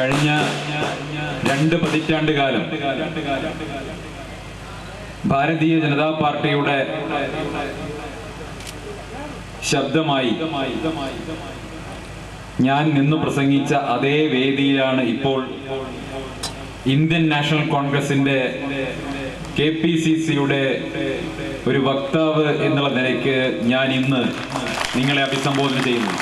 കഴിഞ്ഞ രണ്ട് പതിറ്റാണ്ട് കാലം ഭാരതീയ ജനതാ പാർട്ടിയുടെ ശബ്ദമായി ഞാൻ നിന്ന് പ്രസംഗിച്ച അതേ വേദിയിലാണ് ഇപ്പോൾ ഇന്ത്യൻ നാഷണൽ കോൺഗ്രസിന്റെ കെ പി സി സിയുടെ ഒരു വക്താവ് എന്നുള്ള നിലയ്ക്ക് ഞാൻ ഇന്ന് നിങ്ങളെ അഭിസംബോധന ചെയ്യുന്നു.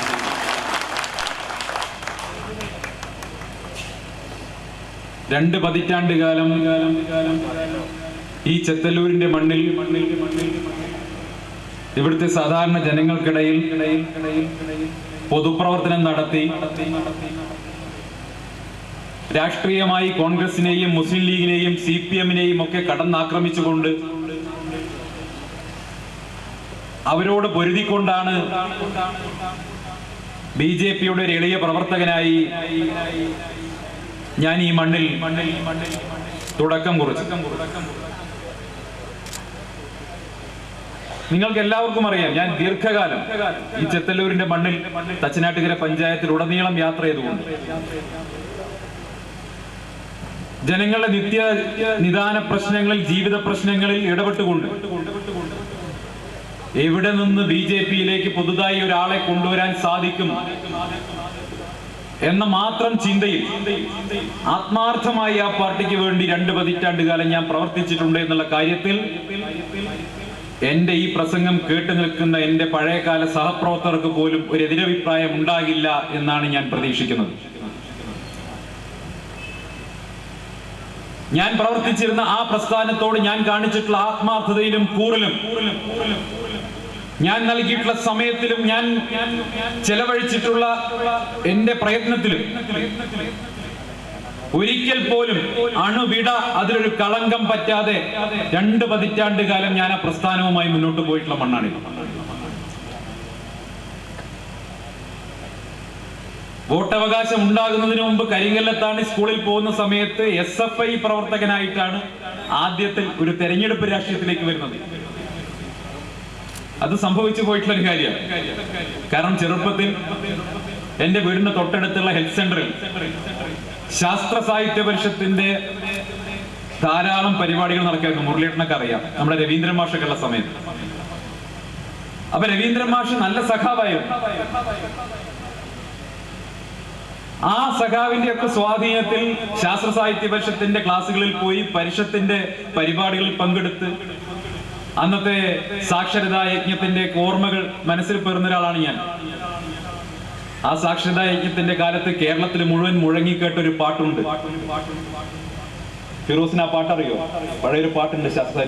രണ്ട് പതിറ്റാണ്ട് കാലം ഈ ചെത്തല്ലൂരിന്റെ മണ്ണിൽ ഇവിടുത്തെ സാധാരണ ജനങ്ങൾക്കിടയിൽ പൊതുപ്രവർത്തനം നടത്തി രാഷ്ട്രീയമായി കോൺഗ്രസിനെയും മുസ്ലിം ലീഗിനെയും സി പി എമ്മിനെയും ഒക്കെ കടന്നാക്രമിച്ചുകൊണ്ട് അവരോട് പൊരുതിക്കൊണ്ടാണ് ബി ജെ പിയുടെ ഒരു എളിയ പ്രവർത്തകനായി ഞാൻ ഈ മണ്ണിൽ തുടക്കം കുറിച്ചു. നിങ്ങൾക്ക് എല്ലാവർക്കും അറിയാം ഞാൻ ദീർഘകാലം ഈ ചെത്തല്ലൂരിന്റെ മണ്ണിൽ തച്ചനാട്ടുകര പഞ്ചായത്തിൽ ഉടനീളം യാത്ര ചെയ്തുകൊണ്ട്. ജനങ്ങളുടെ നിത്യ നിദാന പ്രശ്നങ്ങളിൽ ജീവിത പ്രശ്നങ്ങളിൽ ഇടപെട്ടുകൊണ്ട് എവിടെ നിന്ന് ബി ജെ പിയിലേക്ക് പുതുതായി ഒരാളെ കൊണ്ടുവരാൻ സാധിക്കും എന്ന മാത്രം ചിന്തയിൽ ആത്മാർത്ഥമായി ആ പാർട്ടിക്ക് വേണ്ടി രണ്ട് പതിറ്റാണ്ട് കാലം ഞാൻ പ്രവർത്തിച്ചിട്ടുണ്ട് എന്നുള്ള കാര്യത്തിൽ എന്റെ ഈ പ്രസംഗം കേട്ടു നിൽക്കുന്ന എന്റെ പഴയകാല സഹപ്രവർത്തകർക്ക് പോലും ഒരു എതിരഭിപ്രായം ഉണ്ടാകില്ല എന്നാണ് ഞാൻ പ്രതീക്ഷിക്കുന്നത്. ഞാൻ പ്രവർത്തിച്ചിരുന്ന ആ പ്രസ്ഥാനത്തോട് ഞാൻ കാണിച്ചിട്ടുള്ള ആത്മാർത്ഥതയിലും കൂറലും ഞാൻ നൽകിയിട്ടുള്ള സമയത്തിലും ഞാൻ ചെലവഴിച്ചിട്ടുള്ള എന്റെ പ്രയത്നത്തിലും ഒരിക്കൽ പോലും അണുവിട അതിലൊരു കളങ്കം പറ്റാതെ രണ്ട് പതിറ്റാണ്ട് കാലം ഞാൻ ആ പ്രസ്ഥാനവുമായി മുന്നോട്ട് പോയിട്ടുള്ള മണ്ണാണിത്. വോട്ടവകാശം ഉണ്ടാകുന്നതിന് മുമ്പ് കരിങ്കല്ലത്താണ് സ്കൂളിൽ പോകുന്ന സമയത്ത് എസ് എഫ് ഐ പ്രവർത്തകനായിട്ടാണ് ആദ്യത്തിൽ ഒരു തെരഞ്ഞെടുപ്പ് രാഷ്ട്രീയത്തിലേക്ക് വരുന്നത്. അത് സംഭവിച്ചു പോയിട്ടുള്ള ഒരു കാര്യമാണ്. കാരണം ചെറുപ്പത്തിൽ എന്റെ വീടിന്റെ തൊട്ടടുത്തുള്ള ഹെൽത്ത് സെന്ററിൽ ശാസ്ത്ര സാഹിത്യ പരിഷത്തിന്റെ ധാരാളം പരിപാടികൾ നടക്കായിരുന്നു. മുരളീട്ടനൊക്കെ അറിയാം. നമ്മുടെ രവീന്ദ്രൻ മാഷൊക്കെ ഉള്ള സമയത്ത്. അപ്പൊ രവീന്ദ്രൻ മാഷ് നല്ല സഖാവായിരുന്നു. ആ സഖാവിന്റെ ഒക്കെ സ്വാധീനത്തിൽ ശാസ്ത്ര സാഹിത്യ പരിഷത്തിന്റെ ക്ലാസ്സുകളിൽ പോയി പരിഷത്തിന്റെ പരിപാടികളിൽ പങ്കെടുത്ത് അന്നത്തെ സാക്ഷരതാ യജ്ഞത്തിന്റെ ഓർമ്മകൾ മനസ്സിൽ പേറുന്ന ഒരാളാണ് ഞാൻ. ആ സാക്ഷരതാ യജ്ഞത്തിന്റെ കാലത്ത് കേരളത്തിൽ മുഴുവൻ മുഴങ്ങിക്കേട്ട ഒരു പാട്ടുണ്ട്. ഫിറോസിന് ആ പാട്ടറിയോ? പഴയൊരു പാട്ടുണ്ട് ശാസ്ത്ര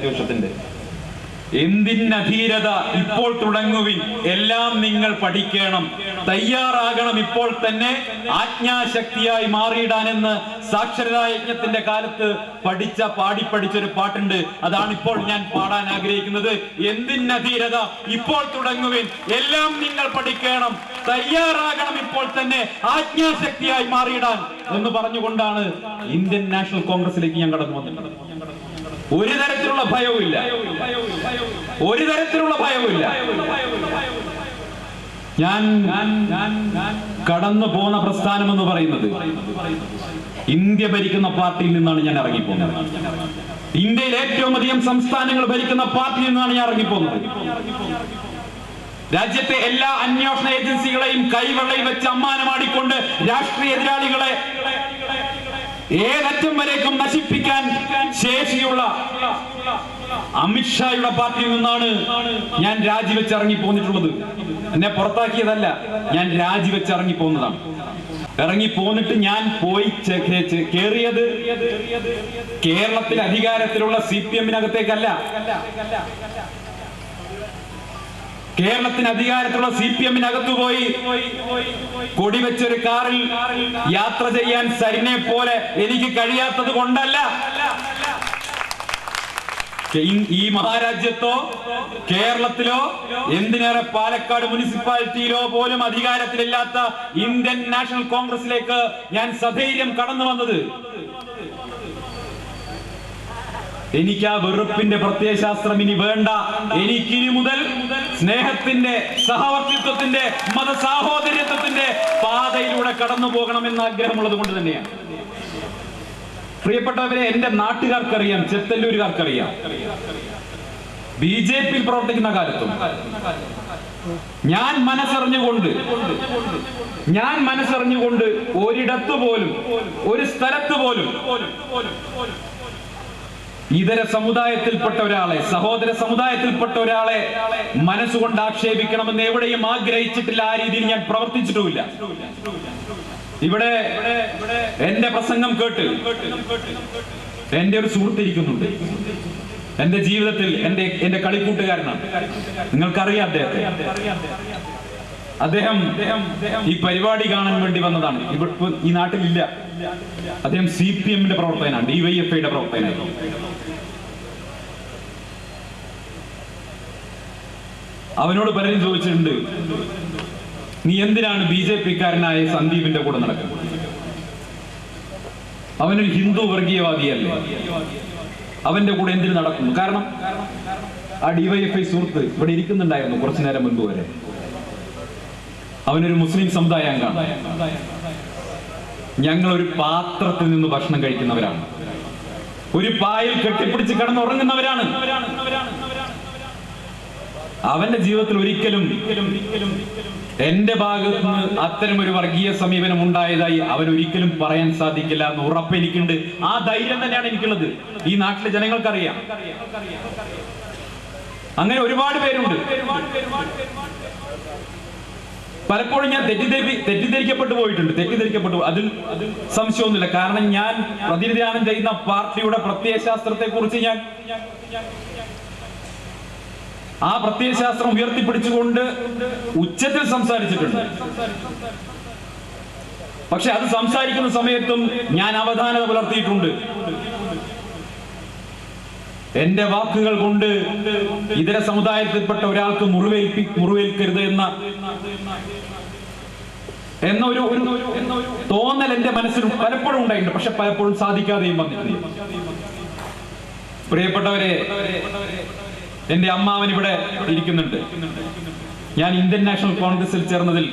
പരിഷത്തിന്റെ എന്തിനധീരത ഇപ്പോൾ തുടങ്ങുവിൻ? എല്ലാം നിങ്ങൾ പഠിക്കണം. തയ്യാറാകണം ഇപ്പോൾ തന്നെ. ആജ്ഞാശക്തിയായി മാറിയിടാനെന്ന് സാക്ഷരതാ യജ്ഞത്തിന്റെ കാലത്ത് പഠിച്ച പാടി പഠിച്ചൊരു പാട്ടുണ്ട്. അതാണ് ഇപ്പോൾ ഞാൻ പാടാൻ ആഗ്രഹിക്കുന്നത്. എന്തിനധീരത ഇപ്പോൾ തുടങ്ങുവിൻ? എല്ലാം നിങ്ങൾ പഠിക്കണം. തയ്യാറാകണം ഇപ്പോൾ തന്നെ. ആജ്ഞാശക്തിയായി മാറിയിടാൻ എന്ന് പറഞ്ഞുകൊണ്ടാണ് ഇന്ത്യൻ നാഷണൽ കോൺഗ്രസിലേക്ക് ഞാൻ കടന്നു വന്നിട്ടുള്ളത് ഒരു തരത്തിലുള്ള ഭയവുമില്ല. ഒരു തരത്തിലുള്ള ഭയവുമില്ല. ഞാൻ കടന്നു പോന്ന പ്രസ്ഥാനം എന്ന് പറയുന്നത് ഇന്ത്യ ഭരിക്കുന്ന പാർട്ടിയിൽ നിന്നാണ് ഞാൻ ഇറങ്ങിപ്പോകുന്നത് ഇന്ത്യയിൽ ഏറ്റവും അധികം സംസ്ഥാനങ്ങൾ ഭരിക്കുന്ന പാർട്ടിയിൽ നിന്നാണ് ഞാൻ ഇറങ്ങിപ്പോകുന്നത് രാജ്യത്തെ എല്ലാ അന്വേഷണ ഏജൻസികളെയും കൈവെള്ളയിൽ വെച്ച് അമ്മാനമാടിക്കൊണ്ട് രാഷ്ട്രീയ എതിരാളികളെ ഏതറ്റം വരേക്കും നശിപ്പിക്കാൻ ശേഷിയുള്ള അമിത്ഷായുടെ പാർട്ടിയിൽ നിന്നാണ് ഞാൻ രാജിവെച്ചിറങ്ങി പോന്നിട്ടുള്ളത് എന്നെ പുറത്താക്കിയതല്ല ഞാൻ രാജിവെച്ചിറങ്ങി പോന്നതാണ് ഇറങ്ങി പോന്നിട്ട് ഞാൻ പോയി കേറിയത് കേരളത്തിൽ അധികാരത്തിലുള്ള സി പി എമ്മിനകത്തേക്കല്ല. കേരളത്തിന് അധികാരത്തിലുള്ള സി പി എമ്മിനകത്തു പോയി കൊടിവെച്ചൊരു കാറിൽ യാത്ര ചെയ്യാൻ സരിനെ പോലെ എനിക്ക് കഴിയാത്തത് കൊണ്ടല്ല. ഈ- മഹാരാജ്യത്തോ കേരളത്തിലോ എന്തിനേറെ പാലക്കാട് മുനിസിപ്പാലിറ്റിയിലോ പോലും അധികാരത്തിലില്ലാത്ത ഇന്ത്യൻ നാഷണൽ കോൺഗ്രസിലേക്ക് ഞാൻ സധൈര്യം കടന്നു വന്നത്. എനിക്ക് ആ വെറുപ്പിന്റെ പ്രത്യയശാസ്ത്രം ഇനി വേണ്ട. എനിക്കിനി മുതൽ സ്നേഹത്തിന്റെ സഹവർത്തിത്വത്തിന്റെ മതസാഹോദര്യത്വത്തിന്റെ പാതയിലൂടെ കടന്നു എന്ന ആഗ്രഹമുള്ളത് കൊണ്ട് തന്നെയാണ്. പ്രിയപ്പെട്ടവരെ എന്റെ നാട്ടുകാർക്കറിയാം ചെത്തല്ലൂരുകാർക്കറിയാം. ബി ജെ പിയിൽ പ്രവർത്തിക്കുന്ന കാലത്തും ഞാൻ മനസ്സറിഞ്ഞുകൊണ്ട് ഞാൻ മനസ്സറിഞ്ഞുകൊണ്ട് ഒരിടത്തു പോലും ഒരു സ്ഥലത്ത് പോലും ഇതര സമുദായത്തിൽപ്പെട്ട ഒരാളെ സഹോദര സമുദായത്തിൽപ്പെട്ട ഒരാളെ മനസ്സുകൊണ്ട് ആക്ഷേപിക്കണമെന്ന് എവിടെയും ആഗ്രഹിച്ചിട്ടില്ല ആ രീതിയിൽ ഞാൻ പ്രവർത്തിച്ചിട്ടുമില്ല. ഇവിടെ എന്റെ പ്രസംഗം കേട്ട് എന്റെ ഒരു സുഹൃത്തിരിക്കുന്നുണ്ട് എന്റെ ജീവിതത്തിൽ എന്റെ എന്റെ കളിക്കൂട്ടുകാരനാണ്. നിങ്ങൾക്കറിയാം അദ്ദേഹത്തെ. അദ്ദേഹം ഈ പരിപാടി കാണാൻ വേണ്ടി വന്നതാണ്. ഇവിടെ ഈ നാട്ടിലില്ല. അദ്ദേഹം സി പി എമ്മിന്റെ പ്രവർത്തകനാണ് ഡിവൈഎഫ് ഐയുടെ പ്രവർത്തകനാണ്. അവനോട് പലരും ചോദിച്ചിട്ടുണ്ട് നീ എന്തിനാണ് ബി ജെ പിക്കാരനായ സന്ദീപിന്റെ കൂടെ നടക്കുന്നത്? അവനൊരു ഹിന്ദു വർഗീയവാദിയല്ലേ? അവന്റെ കൂടെ എന്തിനു നടക്കുന്നു? കാരണം ആ ഡിവൈഎഫ്ഐ സുഹൃത്ത് ഇവിടെ ഇരിക്കുന്നുണ്ടായിരുന്നു കുറച്ചു നേരം മുൻപ് വരെ. അവനൊരു മുസ്ലിം സമുദായ അംഗമാണ് ഞങ്ങൾ ഒരു പാത്രത്തിൽ നിന്ന് ഭക്ഷണം കഴിക്കുന്നവരാണ്. ഒരു പായിൽ കെട്ടിപ്പിടിച്ച് കിടന്നുറങ്ങുന്നവരാണ്. അവന്റെ ജീവിതത്തിൽ ഒരിക്കലും എന്റെ ഭാഗത്ത് നിന്ന് അത്തരം ഒരു വർഗീയ സമീപനം ഉണ്ടായതായി അവൻ ഒരിക്കലും പറയാൻ സാധിക്കില്ല എന്ന് ഉറപ്പ് എനിക്കുണ്ട്. ആ ധൈര്യം തന്നെയാണ് എനിക്കുള്ളത്. ഈ നാട്ടിലെ ജനങ്ങൾക്കറിയാം. അങ്ങനെ ഒരുപാട് പേരുണ്ട്. പലപ്പോഴും ഞാൻ തെറ്റിദ്ധരി തെറ്റിദ്ധരിക്കപ്പെട്ടു പോയിട്ടുണ്ട്. തെറ്റിദ്ധരിക്കപ്പെട്ടു അതിൽ സംശയമൊന്നുമില്ല. കാരണം ഞാൻ പ്രതിനിധാനം ചെയ്യുന്ന പാർട്ടിയുടെ പ്രത്യയശാസ്ത്രത്തെ കുറിച്ച് ഞാൻ ആ പ്രത്യയശാസ്ത്രം ഉയർത്തിപ്പിടിച്ചുകൊണ്ട് ഉച്ചത്തിൽ സംസാരിച്ചിട്ടുണ്ട്. പക്ഷെ അത് സംസാരിക്കുന്ന സമയത്തും ഞാൻ അവധാനത പുലർത്തിയിട്ടുണ്ട്. എന്റെ വാക്കുകൾ കൊണ്ട് ഇതര സമുദായത്തിൽപ്പെട്ട ഒരാൾക്ക് മുറിവേൽപ്പി മുറിവേൽക്കരുത് എന്ന എന്നൊരു ഒരു തോന്നൽ എന്റെ മനസ്സിൽ പലപ്പോഴും ഉണ്ടായിട്ടുണ്ട്. പക്ഷെ പലപ്പോഴും സാധിക്കാതെയും വന്നിട്ടുണ്ട്. പ്രിയപ്പെട്ടവരെ എന്റെ അമ്മാവൻ ഇവിടെ ഇരിക്കുന്നുണ്ട്. ഞാൻ ഇന്ത്യൻ നാഷണൽ കോൺഗ്രസിൽ ചേർന്നതിൽ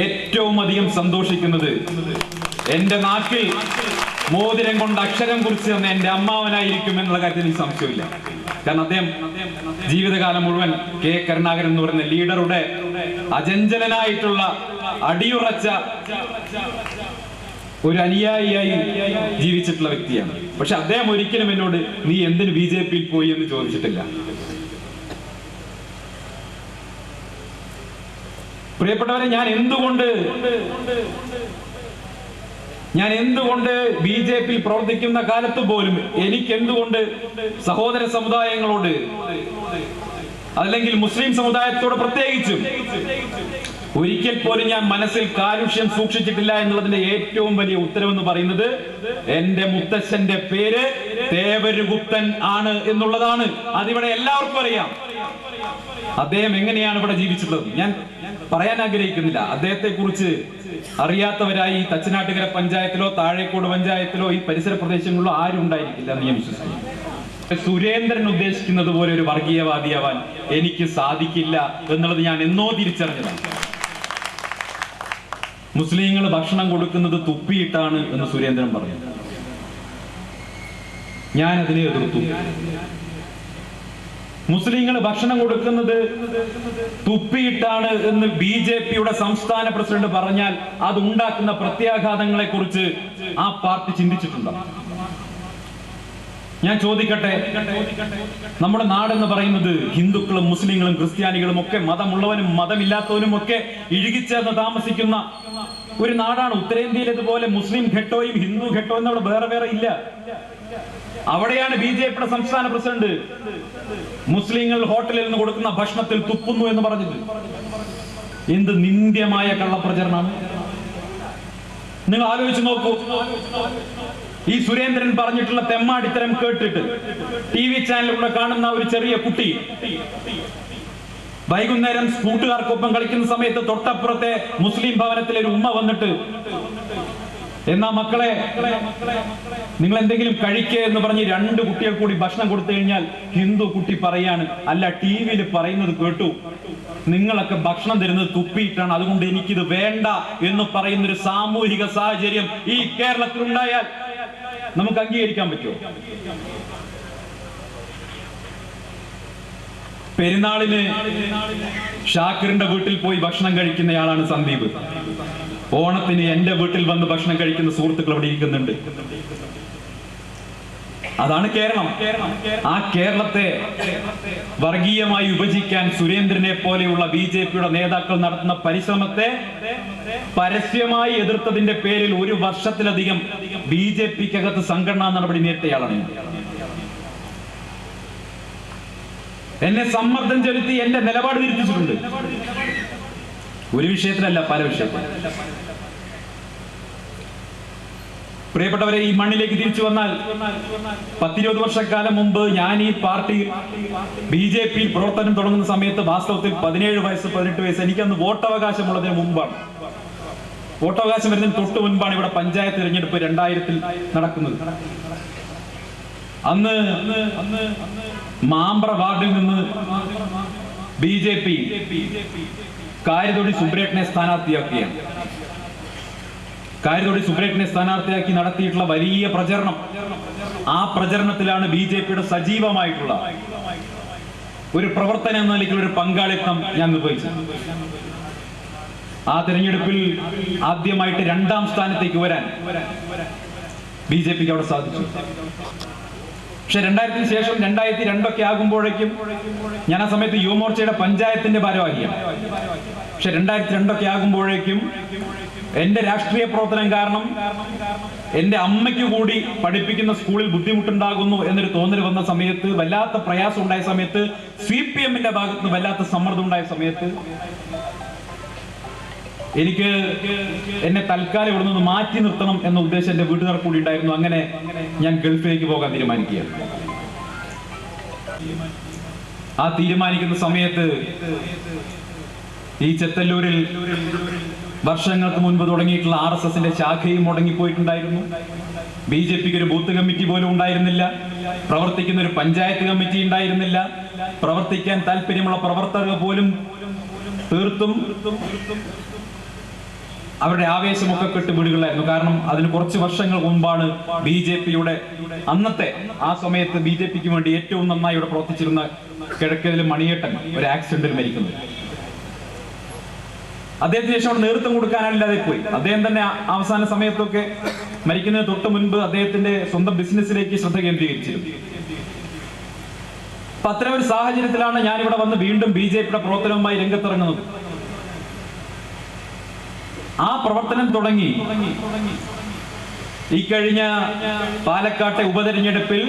ഏറ്റവും അധികം സന്തോഷിക്കുന്നത് എന്റെ നാക്കിൽ മോതിരം കൊണ്ട് അക്ഷരം കുറിച്ച് തന്നെ എന്റെ അമ്മാവനായിരിക്കും എന്നുള്ള കാര്യത്തിൽ എനിക്ക് സംശയമില്ല. കാരണം അദ്ദേഹം ജീവിതകാലം മുഴുവൻ കെ കരുണാകരൻ എന്ന് പറയുന്ന ലീഡറുടെ അചഞ്ചലനായിട്ടുള്ള അടിയുറച്ച ഒരു അനുയായിയായി ജീവിച്ചിട്ടുള്ള വ്യക്തിയാണ്. പക്ഷെ അദ്ദേഹം ഒരിക്കലും എന്നോട് നീ എന്തിന് ബി ജെ പിയിൽ പോയി? എന്ന് ചോദിച്ചിട്ടില്ല. പ്രിയപ്പെട്ടവരെ ഞാൻ എന്തുകൊണ്ട് ഞാൻ എന്തുകൊണ്ട് ബി ജെ പി പ്രവർത്തിക്കുന്ന കാലത്ത് പോലും എനിക്ക് എന്തുകൊണ്ട് സഹോദര സമുദായങ്ങളോട് അല്ലെങ്കിൽ മുസ്ലിം സമുദായത്തോട് പ്രത്യേകിച്ചും ഒരിക്കൽ പോലും ഞാൻ മനസ്സിൽ കാലുഷ്യം സൂക്ഷിച്ചിട്ടില്ല എന്നുള്ളതിന്റെ ഏറ്റവും വലിയ ഉത്തരവെന്ന് പറയുന്നത് എന്റെ മുത്തശ്ശന്റെ പേര് തേവരുഗുപ്തൻ ആണ് എന്നുള്ളതാണ്. അതിവിടെ എല്ലാവർക്കും അറിയാം. അദ്ദേഹം എങ്ങനെയാണ് ഇവിടെ ജീവിച്ചിട്ടുള്ളത്? ഞാൻ പറയാൻ ആഗ്രഹിക്കുന്നില്ല. അദ്ദേഹത്തെ കുറിച്ച് അറിയാത്തവരായി തച്ചനാട്ടുകര പഞ്ചായത്തിലോ താഴേക്കോട് പഞ്ചായത്തിലോ ഈ പരിസര പ്രദേശങ്ങളിലോ ആരും ഉണ്ടായിരിക്കില്ല എന്ന് ഞാൻ വിശ്വസിക്കുന്നു. സുരേന്ദ്രൻ ഉദ്ദേശിക്കുന്നത് പോലെ ഒരു വർഗീയവാദിയാവാൻ എനിക്ക് സാധിക്കില്ല എന്നുള്ളത് ഞാൻ എന്നോ തിരിച്ചറിഞ്ഞതാണ്. മുസ്ലിങ്ങൾ ഭക്ഷണം കൊടുക്കുന്നത് തുപ്പിയിട്ടാണ് എന്ന് സുരേന്ദ്രൻ പറഞ്ഞു. ഞാൻ അതിനെ എതിർത്തു. മുസ്ലിങ്ങൾ ഭക്ഷണം കൊടുക്കുന്നത് തുപ്പിയിട്ടാണ് എന്ന് ബി ജെ പിയുടെ സംസ്ഥാന പ്രസിഡന്റ് പറഞ്ഞാൽ അത് ഉണ്ടാക്കുന്ന പ്രത്യാഘാതങ്ങളെ കുറിച്ച് ആ പാർട്ടി ചിന്തിച്ചിട്ടുണ്ടോ? ഞാൻ ചോദിക്കട്ടെ? നമ്മുടെ നാടെന്ന് പറയുന്നത് ഹിന്ദുക്കളും മുസ്ലിങ്ങളും ക്രിസ്ത്യാനികളും ഒക്കെ മതമുള്ളവനും മതമില്ലാത്തവനും ഒക്കെ ഇഴുകിച്ചേർന്ന് താമസിക്കുന്ന ഒരു നാടാണ് ഉത്തരേന്ത്യയിൽ ഇതുപോലെ മുസ്ലിം ഘട്ടോയും ഹിന്ദു ഘട്ടവും എന്നവിടെ വേറെ വേറെ ഇല്ല. അവിടെയാണ് ബി ജെ പിയുടെ സംസ്ഥാന പ്രസിഡന്റ് മുസ്ലിങ്ങൾ ഹോട്ടലിൽ നിന്ന് കൊടുക്കുന്ന ഭക്ഷണത്തിൽ തുപ്പുന്നു എന്ന് പറഞ്ഞത് എന്ത് നിന്ദ്യമായ കള്ളപ്രചരണമാണ്. നിങ്ങൾ ആലോചിച്ച് നോക്കൂ. ഈ സുരേന്ദ്രൻ പറഞ്ഞിട്ടുള്ള തെമ്മാടിത്തരം കേട്ടിട്ട് ടി വി ചാനലിലൂടെ കാണുന്ന ഒരു ചെറിയ കുട്ടി വൈകുന്നേരം കൂട്ടുകാർക്കൊപ്പം കളിക്കുന്ന സമയത്ത് തൊട്ടപ്പുറത്തെ മുസ്ലിം ഭവനത്തിലെ ഒരു ഉമ്മ വന്നിട്ട് എന്നാ മക്കളെ നിങ്ങൾ എന്തെങ്കിലും കഴിക്കേ എന്ന് പറഞ്ഞ് രണ്ട് കുട്ടികൾ കൂടി ഭക്ഷണം കൊടുത്തു കഴിഞ്ഞാൽ ഹിന്ദു കുട്ടി പറയാണ് അല്ല ടി വിയിൽ പറയുന്നത് കേട്ടു. നിങ്ങളൊക്കെ ഭക്ഷണം തരുന്നത് തുപ്പിയിട്ടാണ്. അതുകൊണ്ട് എനിക്കിത് വേണ്ട എന്ന് പറയുന്ന ഒരു സാമൂഹിക സാഹചര്യം ഈ കേരളത്തിൽ ഉണ്ടായാൽ നമുക്ക് അംഗീകരിക്കാൻ പറ്റുമോ? പെരുന്നാളിന് ഷാക്കിറിന്റെ വീട്ടിൽ പോയി ഭക്ഷണം കഴിക്കുന്നയാളാണ് സന്ദീപ്. ഓണത്തിന് എന്റെ വീട്ടിൽ വന്ന് ഭക്ഷണം കഴിക്കുന്ന സുഹൃത്തുക്കൾ അവിടെ ഇരിക്കുന്നുണ്ട്. അതാണ് കേരളം. ആ കേരളത്തെ വർഗീയമായി വിഭജിക്കാൻ സുരേന്ദ്രനെ പോലെയുള്ള ബി ജെ പിയുടെ നേതാക്കൾ നടത്തുന്ന പരിശ്രമത്തെ പരസ്യമായി എതിർത്തതിന്റെ പേരിൽ ഒരു വർഷത്തിലധികം ബി ജെ പിക്കകത്ത് സംഘടനാ നടപടി നേരിട്ടയാളാണ്. എന്നെ സമ്മർദ്ദം ചെലുത്തി എന്റെ നിലപാട് തിരിച്ചിട്ടുണ്ട് ഒരു വിഷയത്തിലല്ല പല വിഷയത്തിൽ പ്രിയപ്പെട്ടവരെ ഈ മണ്ണിലേക്ക് തിരിച്ചു വന്നാൽ പത്തിരുപത് വർഷക്കാലം മുമ്പ് ഞാൻ ഈ പാർട്ടി ബി ജെ പി പ്രവർത്തനം തുടങ്ങുന്ന സമയത്ത് വാസ്തവത്തിൽ പതിനേഴ് വയസ്സ് പതിനെട്ട് വയസ്സ് എനിക്കന്ന് വോട്ടവകാശമുള്ളതിന് മുമ്പാണ്. വോട്ടവകാശം വരുന്നതിന് തൊട്ട് മുൻപാണ് ഇവിടെ പഞ്ചായത്ത് തിരഞ്ഞെടുപ്പ് രണ്ടായിരത്തിൽ നടക്കുന്നത്. അന്ന് മാമ്പ്ര വാർഡിൽ നിന്ന് ബി ജെ പി കാര്യതൊടി സുബ്രേട്ടനെ സ്ഥാനാർത്ഥിയാക്കുകയാണ് കാര്യതൊടി സുബ്രേട്ടനെ സ്ഥാനാർത്ഥിയാക്കി നടത്തിയിട്ടുള്ള വലിയ പ്രചരണം. ആ പ്രചരണത്തിലാണ് ബി ജെ പിയുടെ സജീവമായിട്ടുള്ള ഒരു പ്രവർത്തനം എന്ന നിലയ്ക്കുള്ള ഒരു പങ്കാളിത്തം ഞാൻ നിർവഹിച്ചത്. ആ തെരഞ്ഞെടുപ്പിൽ ആദ്യമായിട്ട് രണ്ടാം സ്ഥാനത്തേക്ക് വരാൻ ബി ജെ പിക്ക് അവിടെ സാധിച്ചു. പക്ഷെ രണ്ടായിരത്തിന് ശേഷം രണ്ടായിരത്തി രണ്ടൊക്കെ ആകുമ്പോഴേക്കും ഞാൻ ആ സമയത്ത് യുവമോർച്ചയുടെ പഞ്ചായത്തിന്റെ ഭാരവാഹിയാണ്. പക്ഷെ രണ്ടായിരത്തി രണ്ടൊക്കെ ആകുമ്പോഴേക്കും എന്റെ രാഷ്ട്രീയ പ്രവർത്തനം കാരണം എന്റെ അമ്മയ്ക്ക് കൂടി പഠിപ്പിക്കുന്ന സ്കൂളിൽ ബുദ്ധിമുട്ടുണ്ടാകുന്നു എന്നൊരു തോന്നൽ വന്ന സമയത്ത് വല്ലാത്ത പ്രയാസം ഉണ്ടായ സമയത്ത് സി പി എമ്മിന്റെ ഭാഗത്ത് നിന്ന് വല്ലാത്ത സമ്മർദ്ദം ഉണ്ടായ സമയത്ത് എനിക്ക് എന്നെ തൽക്കാലം ഇവിടെ നിന്ന് മാറ്റി നിർത്തണം എന്ന ഉദ്ദേശം എന്റെ വീട്ടുകാർ കൂടി ഉണ്ടായിരുന്നു. അങ്ങനെ ഞാൻ ഗൾഫിലേക്ക് പോകാൻ തീരുമാനിക്കുക ആ തീരുമാനിക്കുന്ന സമയത്ത് ഈ ചെത്തല്ലൂരിൽ വർഷങ്ങൾക്ക് മുൻപ് തുടങ്ങിയിട്ടുള്ള ആർ എസ് എസിന്റെ ശാഖയും മുടങ്ങിപ്പോയിട്ടുണ്ടായിരുന്നു. ബി ജെ പിക്ക് ഒരു ബൂത്ത് കമ്മിറ്റി പോലും ഉണ്ടായിരുന്നില്ല. പ്രവർത്തിക്കുന്ന ഒരു പഞ്ചായത്ത് കമ്മിറ്റി ഉണ്ടായിരുന്നില്ല. പ്രവർത്തിക്കാൻ താല്പര്യമുള്ള പ്രവർത്തകർ പോലും തീർത്തും അവരുടെ ആവേശമൊക്കെ കെട്ട് വീടുകളായിരുന്നു കാരണം അതിന് കുറച്ച് വർഷങ്ങൾ മുമ്പാണ് ബി ജെ പിയുടെ അന്നത്തെ ആ സമയത്ത് ബി ജെ പിക്ക് വേണ്ടി ഏറ്റവും നന്നായി ഇവിടെ പ്രവർത്തിച്ചിരുന്ന കിഴക്കതിൽ മണിയേട്ടൻ ഒരു ആക്സിഡന്റിൽ മരിക്കുന്നത്. അദ്ദേഹത്തിന് ശേഷം അവിടെ നേതൃത്വം കൊടുക്കാനില്ലാതെ പോയി. അദ്ദേഹം തന്നെ അവസാന സമയത്തൊക്കെ മരിക്കുന്നതിന് തൊട്ട് മുൻപ് അദ്ദേഹത്തിന്റെ സ്വന്തം ബിസിനസ്സിലേക്ക് ശ്രദ്ധ കേന്ദ്രീകരിച്ചിരുന്നു. അപ്പൊ അത്തരം ഒരു സാഹചര്യത്തിലാണ് ഞാൻ ഇവിടെ വന്ന് വീണ്ടും ബി ജെ പിയുടെ പ്രവർത്തനവുമായി രംഗത്തിറങ്ങുന്നത്. ആ പ്രവർത്തനം തുടങ്ങി. ഈ കഴിഞ്ഞ പാലക്കാട്ടെ ഉപതെരഞ്ഞെടുപ്പിൽ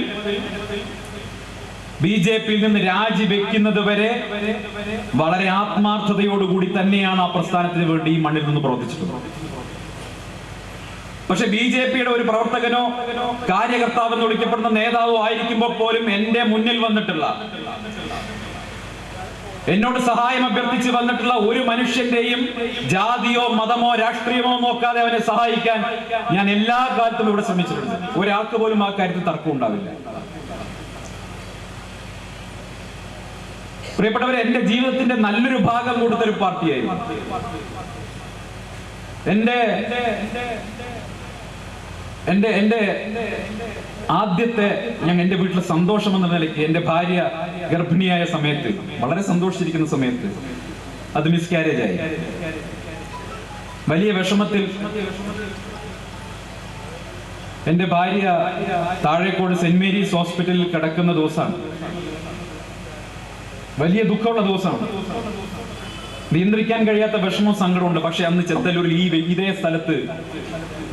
ബി ജെ പിയിൽ നിന്ന് രാജിവെക്കുന്നത് വരെ വളരെ ആത്മാർത്ഥതയോടുകൂടി തന്നെയാണ് ആ പ്രസ്ഥാനത്തിന് വേണ്ടി ഈ മണ്ണിൽ നിന്ന് പ്രവർത്തിച്ചിട്ടുള്ളത്. പക്ഷെ ബി ജെ പിയുടെ ഒരു പ്രവർത്തകനോ കാര്യകർത്താവ് എന്ന് വിളിക്കപ്പെടുന്ന നേതാവോ ആയിരിക്കുമ്പോൾ പോലും എന്റെ മുന്നിൽ വന്നിട്ടുള്ള എന്നോട് സഹായം അഭ്യർത്ഥിച്ച് വന്നിട്ടുള്ള ഒരു മനുഷ്യന്റെയും ജാതിയോ മതമോ രാഷ്ട്രീയമോ നോക്കാതെ അവനെ സഹായിക്കാൻ ഞാൻ എല്ലാ കാലത്തും ഇവിടെ ശ്രമിച്ചിട്ടുണ്ട്. ഒരാൾക്ക് പോലും ആ കാര്യത്തിൽ തർക്കം ഉണ്ടാവില്ല പ്രിയപ്പെട്ടവരെ എന്റെ ജീവിതത്തിന്റെ നല്ലൊരു ഭാഗം കൊടുത്തൊരു പാർട്ടിയായിരുന്നു എന്റെ എന്റെ എന്റെ ആദ്യത്തെ ഞാൻ എന്റെ വീട്ടിലെ സന്തോഷം എന്ന നിലയ്ക്ക് എന്റെ ഭാര്യ ഗർഭിണിയായ സമയത്ത് വളരെ സന്തോഷിച്ചിരിക്കുന്ന സമയത്ത് അത് മിസ്കാരേജ് ആയി. വലിയ വിഷമത്തിൽ എന്റെ ഭാര്യ താഴേക്കോട് സെന്റ് മേരീസ് ഹോസ്പിറ്റലിൽ കിടക്കുന്ന ദിവസമാണ്. വലിയ ദുഃഖമുള്ള ദിവസമാണ്. നിയന്ത്രിക്കാൻ കഴിയാത്ത വിഷമവും സങ്കടമുണ്ട് പക്ഷെ അന്ന് ചെത്തല്ലൂരിൽ ഈ ഇതേ സ്ഥലത്ത്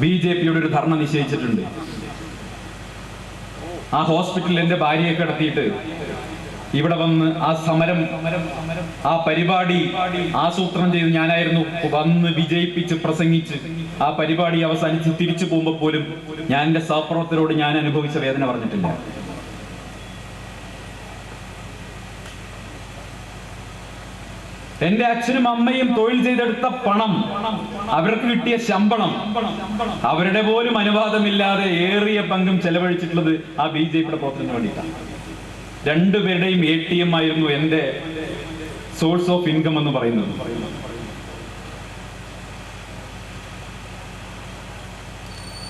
ബി ജെ പിയുടെ ഒരു ധർണ നിശ്ചയിച്ചിട്ടുണ്ട്. ആ ഹോസ്പിറ്റലിൽ എന്റെ ഭാര്യയെ കിടത്തിയിട്ട് ഇവിടെ വന്ന് ആ സമരം ആ പരിപാടി ആസൂത്രണം ചെയ്ത് ഞാനായിരുന്നു. വന്ന് വിജയിപ്പിച്ച് പ്രസംഗിച്ച് ആ പരിപാടി അവസാനിച്ച് തിരിച്ചു പോകുമ്പോൾ പോലും ഞാൻ എന്റെ സഹപ്രവർത്തകരോട് ഞാൻ അനുഭവിച്ച വേദന പറഞ്ഞിട്ടില്ല. എന്റെ അച്ഛനും അമ്മയും തൊഴിൽ ചെയ്തെടുത്ത പണം അവർക്ക് കിട്ടിയ ശമ്പളം. അവരുടെ പോലും അനുവാദമില്ലാതെ ഏറിയ പങ്കും ചെലവഴിച്ചിട്ടുള്ളത് ആ ബി ജെ പിയുടെ പ്രവർത്തനത്തിന് വേണ്ടിയിട്ടാണ്. രണ്ടുപേരുടെയും എ ടി എം ആയിരുന്നു എന്റെ സോഴ്സ് ഓഫ് ഇൻകം എന്ന് പറയുന്നത്.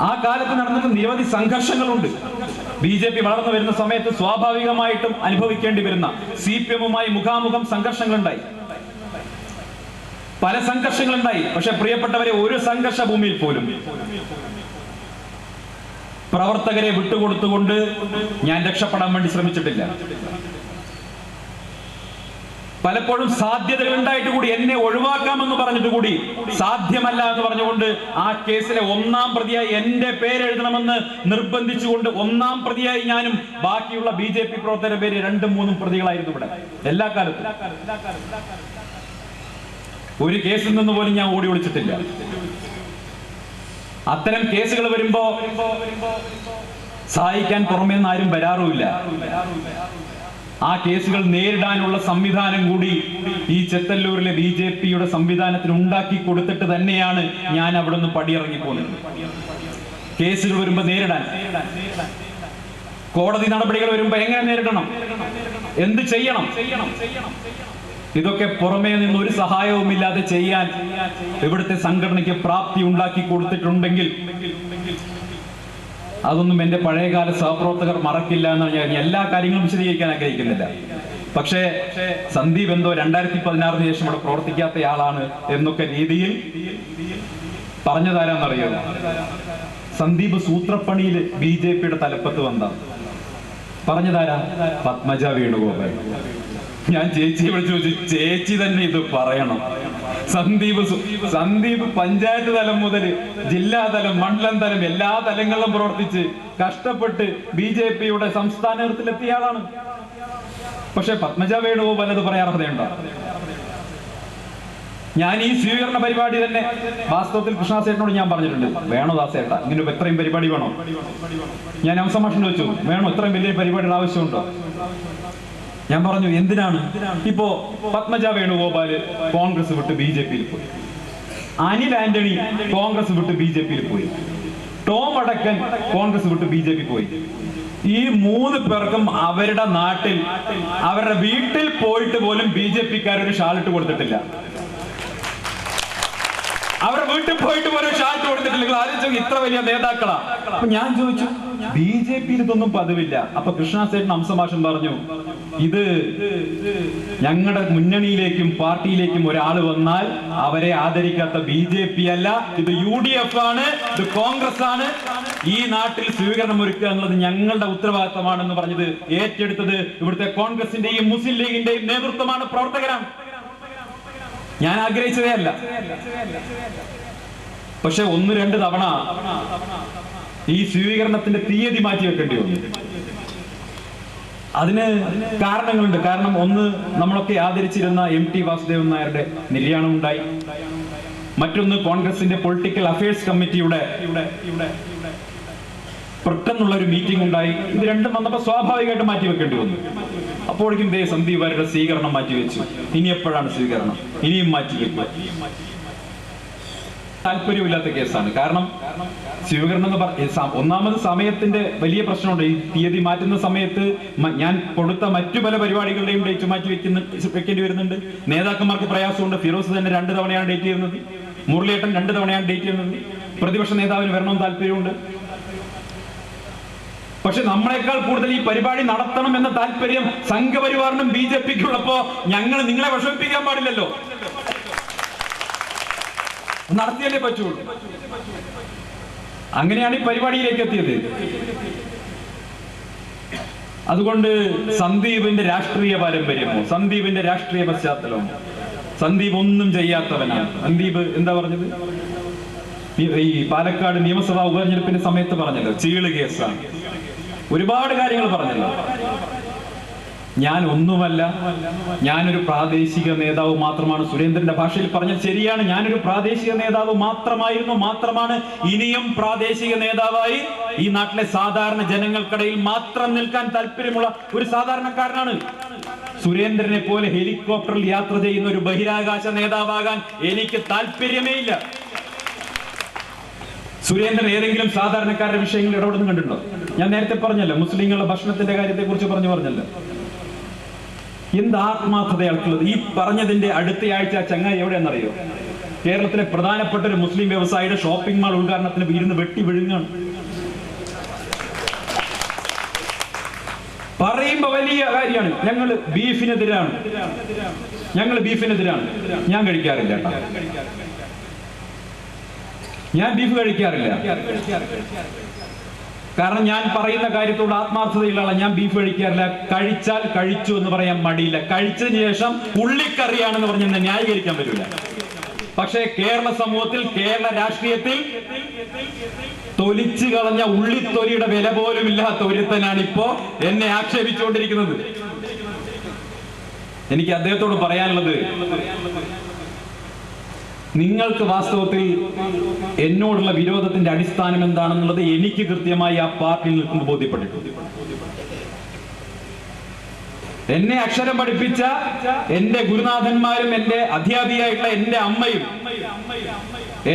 ആ കാലത്ത് നടന്നിട്ട് നിരവധി സംഘർഷങ്ങളുണ്ട്. ബി ജെ പി വളർന്നു വരുന്ന സമയത്ത് സ്വാഭാവികമായിട്ടും അനുഭവിക്കേണ്ടി വരുന്ന സി പി എമ്മുമായി മുഖാമുഖം സംഘർഷങ്ങളുണ്ടായി. പല സംഘർഷങ്ങളുണ്ടായി. പക്ഷെ പ്രിയപ്പെട്ടവരെ ഒരു സംഘർഷ ഭൂമിയിൽ പോലും പ്രവർത്തകരെ വിട്ടുകൊടുത്തുകൊണ്ട് ഞാൻ രക്ഷപ്പെടാൻ വേണ്ടി ശ്രമിച്ചിട്ടില്ല. പലപ്പോഴും സാധ്യതകൾ ഉണ്ടായിട്ട് കൂടി എന്നെ ഒഴിവാക്കാമെന്ന് പറഞ്ഞിട്ട് കൂടി സാധ്യമല്ല എന്ന് പറഞ്ഞുകൊണ്ട് ആ കേസിലെ ഒന്നാം പ്രതിയായി എന്റെ പേരെഴുതണമെന്ന് നിർബന്ധിച്ചുകൊണ്ട് ഒന്നാം പ്രതിയായി ഞാനും ബാക്കിയുള്ള ബി ജെ പി പ്രവർത്തകരുടെ പേര് രണ്ടും മൂന്നും പ്രതികളായിരുന്നു ഇവിടെ. എല്ലാ കാലത്തും. ഒരു കേസിൽ നിന്ന് പോലും ഞാൻ ഓടി ഒളിച്ചിട്ടില്ല. അത്തരം കേസുകൾ വരുമ്പോ സഹായിക്കാൻ പുറമേ നിന്ന് ആരും വരാറുമില്ല. ആ കേസുകൾ നേരിടാനുള്ള സംവിധാനം കൂടി ഈ ചെത്തല്ലൂരിലെ ബി ജെ പിയുടെ സംവിധാനത്തിന് ഉണ്ടാക്കി കൊടുത്തിട്ട് തന്നെയാണ് ഞാൻ അവിടെ നിന്ന് പടിയിറങ്ങി പോകുന്നത്. കേസുകൾ വരുമ്പോ നേരിടാൻ. കോടതി നടപടികൾ വരുമ്പോ എങ്ങനെ നേരിടണം? എന്ത് ചെയ്യണം? ഇതൊക്കെ പുറമേ നിന്ന് ഒരു സഹായവും ഇല്ലാതെ ചെയ്യാൻ ഇവിടുത്തെ സംഘടനയ്ക്ക് പ്രാപ്തി ഉണ്ടാക്കി കൊടുത്തിട്ടുണ്ടെങ്കിൽ അതൊന്നും എന്റെ പഴയകാല സഹപ്രവർത്തകർ മറക്കില്ല എന്നാണ് ഞാൻ എല്ലാ കാര്യങ്ങളും വിശദീകരിക്കാൻ ആഗ്രഹിക്കുന്നില്ല. പക്ഷേ സന്ദീപ് എന്തോ രണ്ടായിരത്തി പതിനാറിന് ശേഷം ഇവിടെ പ്രവർത്തിക്കാത്തയാളാണ് എന്നൊക്കെ രീതിയിൽ പറഞ്ഞതാരാന്നറിയോ? സന്ദീപ് സൂത്രപ്പണിയിൽ ബി ജെ പിയുടെ തലപ്പത്ത് വന്ന പറഞ്ഞതാരാ? പത്മജ വേണുഗോപാൽ. ഞാൻ ചേച്ചിയെ വിളിച്ചു ചോദിച്ചു ചേച്ചി തന്നെ ഇത് പറയണം. സന്ദീപ് സന്ദീപ് പഞ്ചായത്ത് തലം മുതൽ ജില്ലാ തലം മണ്ഡലം തലം എല്ലാ തലങ്ങളിലും പ്രവർത്തിച്ച് കഷ്ടപ്പെട്ട് ബി ജെ പിയുടെ സംസ്ഥാന ആളാണ്. പക്ഷെ പത്മജ വേണുഗോപാൽ അത് പറയാൻ അർഹതയുണ്ടോ? ഞാൻ ഈ സ്വീകരണ പരിപാടി തന്നെ വാസ്തവത്തിൽ കൃഷ്ണാസേട്ടനോട് ഞാൻ പറഞ്ഞിട്ടുണ്ട്. വേണോ ദാസേട്ട ഇങ്ങനെ എത്രയും പരിപാടി വേണോ? ഞാൻ അവസമാഷിന് വെച്ചു വേണോ ഇത്രയും വലിയ പരിപാടിയുടെ ആവശ്യമുണ്ടോ? ഞാൻ പറഞ്ഞു എന്തിനാണ്? ഇപ്പോ പത്മജ വേണുഗോപാൽ കോൺഗ്രസ് വിട്ട് ബി ജെ പിയിൽ പോയി. അനിൽ ആന്റണി കോൺഗ്രസ് വിട്ട് ബി ജെ പിയിൽ പോയി. ടോം അടക്കൻ കോൺഗ്രസ് വിട്ട് ബി ജെ പി പോയി. ഈ മൂന്ന് പേർക്കും അവരുടെ നാട്ടിൽ അവരുടെ വീട്ടിൽ പോയിട്ട് പോലും ബി ജെ പിക്കാരൊരു ഷാളിട്ട് കൊടുത്തിട്ടില്ല. അവരുടെ വീട്ടിൽ പോയിട്ട് പോലും ഷാളിട്ട് കൊടുത്തിട്ടില്ല. ആലോചിച്ചു ഇത്ര വലിയ നേതാക്കളാ. അപ്പൊ ഞാൻ ചോദിച്ചു ബി ജെ പിയിൽ ഇതൊന്നും പതിവില്ല. അപ്പൊ കൃഷ്ണസേട്ടൻ അംശഭാഷം പറഞ്ഞു ഇത് ഞങ്ങളുടെ മുന്നണിയിലേക്കും പാർട്ടിയിലേക്കും ഒരാൾ വന്നാൽ അവരെ ആദരിക്കാത്ത ബി ജെ പി അല്ല. ഇത് യു ഡി എഫ് ആണ് ഇത് കോൺഗ്രസ് ആണ്. ഈ നാട്ടിൽ സ്വീകരണം ഒരുക്കുക എന്നുള്ളത് ഞങ്ങളുടെ ഉത്തരവാദിത്തമാണെന്ന് പറഞ്ഞത് ഏറ്റെടുത്തത് ഇവിടുത്തെ കോൺഗ്രസിന്റെയും മുസ്ലിം ലീഗിന്റെയും നേതൃത്വമാണ് പ്രവർത്തകരാണ്. ഞാൻ ആഗ്രഹിച്ചതേ അല്ല. പക്ഷെ ഒന്ന് രണ്ട് തവണ ഈ സ്വീകരണത്തിന്റെ തീയതി മാറ്റി വെക്കേണ്ടി വന്നു. അതിന് കാരണങ്ങളുണ്ട്. കാരണം ഒന്ന് നമ്മളൊക്കെ ആദരിച്ചിരുന്ന എം ടി വാസുദേവൻ നായരുടെ നിര്യാണം ഉണ്ടായി മറ്റൊന്ന് കോൺഗ്രസിന്റെ പൊളിറ്റിക്കൽ അഫയേഴ്സ് കമ്മിറ്റിയുടെ പെട്ടെന്നുള്ള ഒരു മീറ്റിംഗ് ഉണ്ടായി ഇത് രണ്ടും വന്നപ്പോൾ സ്വാഭാവികമായിട്ട് മാറ്റി വെക്കേണ്ടി വന്നു. അപ്പോഴേക്കും ദേ സന്ദീപ് വാര്യരുടെ സ്വീകരണം മാറ്റിവെച്ചു. ഇനി എപ്പോഴാണ് സ്വീകരണം? ഇനിയും മാറ്റി വെക്കുക താല്പര്യമില്ലാത്ത കേസാണ്. കാരണം സ്വീകരണം എന്ന് പറഞ്ഞ ഒന്നാമത് സമയത്തിന്റെ വലിയ പ്രശ്നമുണ്ട്. ഈ തീയതി മാറ്റുന്ന സമയത്ത് ഞാൻ കൊടുത്ത മറ്റു പല പരിപാടികളുടെയും ഡേറ്റ് മാറ്റി വെക്കുന്ന വെക്കേണ്ടി വരുന്നുണ്ട്. നേതാക്കന്മാർക്ക് പ്രയാസമുണ്ട്. ഫിറോസ് തന്നെ രണ്ട് തവണയാണ് ഡേറ്റ് ചെയ്യുന്നത്. മുരളിയേട്ടൻ രണ്ട് തവണയാണ് ഡേറ്റ് ചെയ്യുന്നത്. പ്രതിപക്ഷ നേതാവിന് വരണം താല്പര്യമുണ്ട്. പക്ഷെ നമ്മളെക്കാൾ കൂടുതൽ ഈ പരിപാടി നടത്തണം എന്ന താല്പര്യം സംഘപരിവാറിനും ബി ജെ പിക്കുള്ളപ്പോ ഞങ്ങൾ നിങ്ങളെ വിഷമിപ്പിക്കാൻ പാടില്ലല്ലോ. നടത്തിയല്ലേ പറ്റുള്ളൂ അങ്ങനെയാണ് ഈ പരിപാടിയിലേക്ക് എത്തിയത്. അതുകൊണ്ട് സന്ദീപിന്റെ രാഷ്ട്രീയ പാരമ്പര്യമോ സന്ദീപിന്റെ രാഷ്ട്രീയ പശ്ചാത്തലമോ സന്ദീപ് ഒന്നും ചെയ്യാത്തവനാണ് സന്ദീപ് എന്താ പറഞ്ഞത്? ഈ- പാലക്കാട് നിയമസഭാ ഉപതെരഞ്ഞെടുപ്പിന്റെ സമയത്ത് പറഞ്ഞല്ലോ ചീൾ കേസാണ്. ഒരുപാട് കാര്യങ്ങൾ പറഞ്ഞല്ലോ. ഞാൻ ഒന്നുമല്ല ഞാനൊരു പ്രാദേശിക നേതാവ് മാത്രമാണ്. സുരേന്ദ്രന്റെ ഭാഷയിൽ പറഞ്ഞത് ശരിയാണ്. ഞാനൊരു പ്രാദേശിക നേതാവ് മാത്രമായിരുന്നു. മാത്രമാണ് ഇനിയും പ്രാദേശിക നേതാവായി ഈ നാട്ടിലെ സാധാരണ ജനങ്ങൾക്കിടയിൽ മാത്രം നിൽക്കാൻ താല്പര്യമുള്ള ഒരു സാധാരണക്കാരനാണ്. സുരേന്ദ്രനെ പോലെ ഹെലികോപ്റ്ററിൽ യാത്ര ചെയ്യുന്ന ഒരു ബഹിരാകാശ നേതാവാകാൻ എനിക്ക് താല്പര്യമേ ഇല്ല. സുരേന്ദ്രൻ ഏതെങ്കിലും സാധാരണക്കാരുടെ വിഷയങ്ങളിൽ ഇടപെടുന്നു കണ്ടിട്ടുണ്ടോ? ഞാൻ നേരത്തെ പറഞ്ഞല്ലോ മുസ്ലിങ്ങളുടെ ഭക്ഷണത്തിന്റെ കാര്യത്തെ കുറിച്ച് പറഞ്ഞു പറഞ്ഞല്ലോ. എന്ത് ആത്മാർത്ഥത അയാൾക്കുള്ളത് ഈ പറഞ്ഞതിന്റെ അടുത്തയാഴ്ച ചങ്ങായി എവിടെയാണെന്നറിയോ? കേരളത്തിലെ പ്രധാനപ്പെട്ട ഒരു മുസ്ലിം വ്യവസായിയുടെ ഷോപ്പിംഗ് മാൾ ഉദ്ഘാടനത്തിന് ഇരുന്ന് വെട്ടി വിഴുങ്ങാണ്. പറയുമ്പോ വലിയ കാര്യമാണ്. ഞങ്ങൾ ബീഫിനെതിരാണ്. ഞങ്ങൾ ബീഫിനെതിരാണ്. ഞാൻ കഴിക്കാറില്ല ഞാൻ ബീഫ് കഴിക്കാറില്ല. കാരണം ഞാൻ പറയുന്ന കാര്യത്തോട് ആത്മാർത്ഥതയുള്ള ഞാൻ ബീഫ് കഴിക്കാറില്ല. കഴിച്ചാൽ കഴിച്ചു എന്ന് പറയാൻ മടിയില്ല. കഴിച്ചതിന് ശേഷം ഉള്ളിക്കറിയാണെന്ന് പറഞ്ഞ് എന്നെ ന്യായീകരിക്കാൻ പറ്റില്ല പക്ഷേ കേരള സമൂഹത്തിൽ കേരള രാഷ്ട്രീയത്തിൽ തൊലിച്ചു കളഞ്ഞ ഉള്ളിത്തൊലിയുടെ വില പോലും ഇല്ലാത്ത ഒരുത്തനാണ് ഇപ്പോ എന്നെ ആക്ഷേപിച്ചുകൊണ്ടിരിക്കുന്നത്. എനിക്ക് അദ്ദേഹത്തോട് പറയാനുള്ളത് നിങ്ങൾക്ക് വാസ്തവത്തിൽ എന്നോടുള്ള വിരോധത്തിന്റെ അടിസ്ഥാനം എന്താണെന്നുള്ളത് എനിക്ക് കൃത്യമായി ആ പാർട്ടിയിൽ നിൽക്കുമ്പോൾ ബോധ്യപ്പെട്ടിട്ടുണ്ട്. എന്നെ അക്ഷരം പഠിപ്പിച്ച എന്റെ ഗുരുനാഥന്മാരും എന്റെ അധ്യാപികയായിട്ടുള്ള എന്റെ അമ്മയും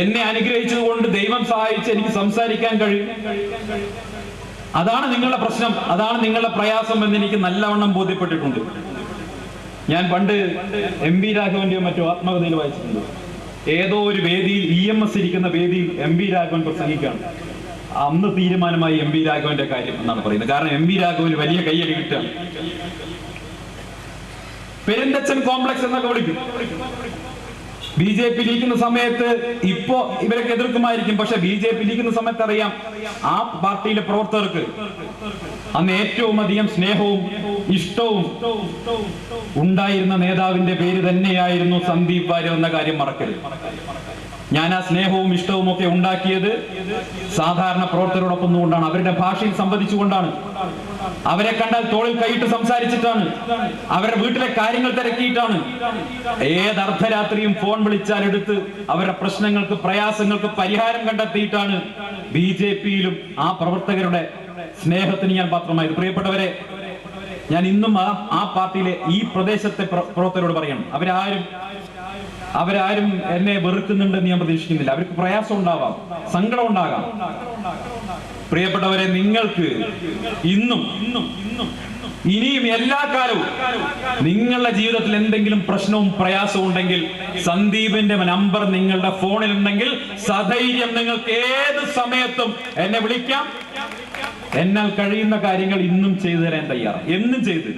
എന്നെ അനുഗ്രഹിച്ചതുകൊണ്ട് ദൈവം സഹായിച്ച് എനിക്ക് സംസാരിക്കാൻ കഴിയും. അതാണ് നിങ്ങളുടെ പ്രശ്നം അതാണ് നിങ്ങളുടെ പ്രയാസം എന്ന് എനിക്ക് നല്ലവണ്ണം ബോധ്യപ്പെട്ടിട്ടുണ്ട്. ഞാൻ പണ്ട് എം വി രാഘവന്റെയോ മറ്റോ ആത്മകഥയിൽ വായിച്ചിട്ടുണ്ട്. ഏതോ ഒരു വേദിയിൽ ഇ എം എസ് ഇരിക്കുന്ന വേദിയിൽ എം വി രാഘവൻ പ്രസംഗിക്കുകയാണ്. അന്ന് തീരുമാനമായി എം വി രാഘവന്റെ കാര്യം എന്നാണ് പറയുന്നത്. കാരണം എം വി രാഘവന് വലിയ കയ്യടി കിട്ടുകയാണ്. പെരുന്തച്ചൻ കോംപ്ലക്സ് എന്നൊക്കെ വിളിക്കും. ബി ജെ പി ഇരിക്കുന്ന സമയത്ത് ഇപ്പോ ഇവരൊക്കെ എതിർക്കുമായിരിക്കും. പക്ഷെ ബി ജെ പി ഇരിക്കുന്ന സമയത്ത് അറിയാം ആ പാർട്ടിയിലെ പ്രവർത്തകർക്ക് അന്ന് ഏറ്റവും അധികം സ്നേഹവും ഇഷ്ടവും ഉണ്ടായിരുന്ന നേതാവിന്റെ പേര് തന്നെയായിരുന്നു സന്ദീപ് വാര്യർ എന്ന കാര്യം മറക്കരുത്. ഞാൻ ആ സ്നേഹവും ഇഷ്ടവും ഒക്കെ ഉണ്ടാക്കിയത് സാധാരണ പ്രവർത്തകരോടൊപ്പം നിന്നുകൊണ്ടാണ് അവരുടെ ഭാഷയിൽ സംവദിച്ചുകൊണ്ടാണ് അവരെ കണ്ടാൽ തോളിൽ കൈയിട്ട് സംസാരിച്ചിട്ടാണ്. അവരുടെ വീട്ടിലെ കാര്യങ്ങൾ തിരക്കിയിട്ടാണ്. ഏത് അർദ്ധരാത്രിയും ഫോൺ വിളിച്ചാൽ എടുത്ത് അവരുടെ പ്രശ്നങ്ങൾക്ക് പ്രയാസങ്ങൾക്ക് പരിഹാരം കണ്ടെത്തിയിട്ടാണ് ബി ജെ പിയിലും ആ പ്രവർത്തകരുടെ സ്നേഹത്തിന് ഞാൻ പാത്രമായത്. പ്രിയപ്പെട്ടവരെ ഞാൻ ഇന്നും ആ പാർട്ടിയിലെ ഈ പ്രദേശത്തെ പ്രവർത്തകരോട് പറയണം. അവരാരും അവരാരും എന്നെ വെറുക്കുന്നുണ്ടെന്ന് ഞാൻ പ്രതീക്ഷിക്കുന്നില്ല. അവർക്ക് പ്രയാസം ഉണ്ടാവാം സങ്കടം ഉണ്ടാകാം. പ്രിയപ്പെട്ടവരെ നിങ്ങൾക്ക് ഇന്നും ഇനിയും എല്ലാ കാലവും നിങ്ങളുടെ ജീവിതത്തിൽ എന്തെങ്കിലും പ്രശ്നവും പ്രയാസവും ഉണ്ടെങ്കിൽ സന്ദീപിന്റെ നമ്പർ നിങ്ങളുടെ ഫോണിൽ ഉണ്ടെങ്കിൽ സധൈര്യം നിങ്ങൾക്ക് ഏത് സമയത്തും എന്നെ വിളിക്കാം. എന്നാൽ കഴിയുന്ന കാര്യങ്ങൾ ഇന്നും ചെയ്തു തരാൻ തയ്യാറാണ്. എന്നും ചെയ്ത്.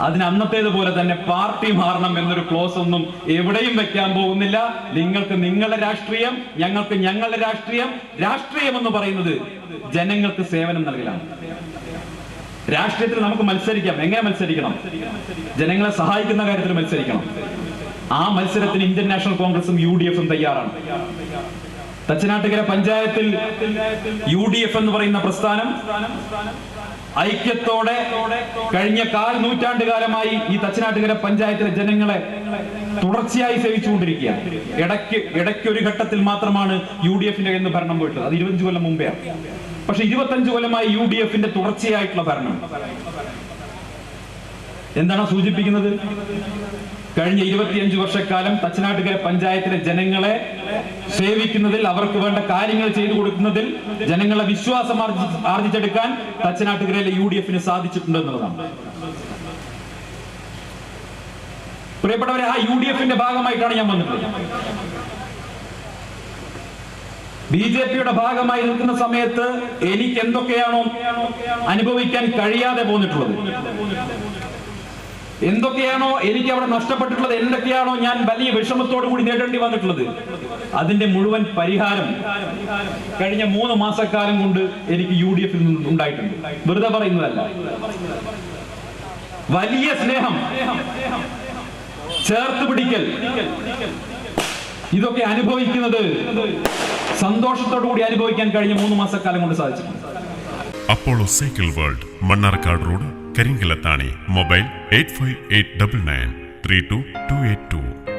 അതിന് അന്നത്തേതുപോലെ തന്നെ പാർട്ടി മാറണം എന്നൊരു ക്ലോസ് ഒന്നും എവിടെയും വെക്കാൻ പോകുന്നില്ല. നിങ്ങൾക്ക് നിങ്ങളുടെ രാഷ്ട്രീയം ഞങ്ങൾക്ക് ഞങ്ങളുടെ രാഷ്ട്രീയം രാഷ്ട്രീയം എന്ന് പറയുന്നത് ജനങ്ങൾക്ക് സേവനം നൽകലാണ്. രാഷ്ട്രീയത്തിൽ നമുക്ക് മത്സരിക്കാം. എങ്ങനെ മത്സരിക്കണം? ജനങ്ങളെ സഹായിക്കുന്ന കാര്യത്തിൽ മത്സരിക്കണം. ആ മത്സരത്തിന് ഇന്ത്യൻ നാഷണൽ കോൺഗ്രസും യു ഡി എഫും തയ്യാറാണ്. തച്ചനാട്ടുകര പഞ്ചായത്തിൽ യു ഡി എഫ് എന്ന് പറയുന്ന പ്രസ്ഥാനം ഐക്യത്തോടെ കഴിഞ്ഞ കാൽ നൂറ്റാണ്ടുകാലമായി ഈ തച്ചനാട്ടുകര പഞ്ചായത്തിലെ ജനങ്ങളെ തുടർച്ചയായി സേവിച്ചുകൊണ്ടിരിക്കുകയാണ്. ഇടയ്ക്ക് ഇടയ്ക്ക് ഒരു ഘട്ടത്തിൽ മാത്രമാണ് യു ഡി എഫിന്റെ കയ്യിൽ നിന്ന് ഭരണം പോയിട്ടത് അത് ഇരുപത്തഞ്ച് കൊല്ലം മുമ്പേ പക്ഷെ ഇരുപത്തഞ്ച് കൊല്ലമായി യു ഡി എഫിന്റെ തുടർച്ചയായിട്ടുള്ള ഭരണം. എന്താണ് സൂചിപ്പിക്കുന്നത്? കഴിഞ്ഞ ഇരുപത്തിയഞ്ചു വർഷക്കാലം തച്ചനാട്ടുകര പഞ്ചായത്തിലെ ജനങ്ങളെ സേവിക്കുന്നതിൽ അവർക്ക് വേണ്ട കാര്യങ്ങൾ ചെയ്തു കൊടുക്കുന്നതിൽ ജനങ്ങളെ വിശ്വാസം ആർജി- ആർജിച്ചെടുക്കാൻ തച്ചനാട്ടുകരയിലെ യു ഡി എഫിന് സാധിച്ചിട്ടുണ്ട് എന്നുള്ളതാണ് പ്രിയപ്പെട്ടവരെ ആ യു ഡി എഫിന്റെ ഭാഗമായിട്ടാണ് ഞാൻ വന്നിട്ടുള്ളത്. ബി ജെ പിയുടെ ഭാഗമായി നിൽക്കുന്ന സമയത്ത് എനിക്ക് എന്തൊക്കെയാണോ അനുഭവിക്കാൻ കഴിയാതെ പോന്നിട്ടുള്ളത്. എന്തൊക്കെയാണോ എനിക്ക് അവിടെ നഷ്ടപ്പെട്ടിട്ടുള്ളത്? എന്തൊക്കെയാണോ ഞാൻ വലിയ വിഷമത്തോടു കൂടി നേടേണ്ടി വന്നിട്ടുള്ളത്? അതിന്റെ മുഴുവൻ പരിഹാരം കഴിഞ്ഞ മൂന്ന് മാസക്കാലം കൊണ്ട് എനിക്ക് യു ഡി എഫിൽ നിന്ന് ഉണ്ടായിട്ടുണ്ട്. വെറുതെ പറയുന്നതല്ല. വലിയ സ്നേഹം ചേർത്ത് പിടിക്കൽ. ഇതൊക്കെ അനുഭവിക്കുന്നത് സന്തോഷത്തോടു കൂടി അനുഭവിക്കാൻ കഴിഞ്ഞ മൂന്ന് മാസക്കാലം കൊണ്ട് സാധിച്ചു Apollo cycle world Mannarkkad road Karinkallathani. Mobile eight five eight double nine three two two eight two.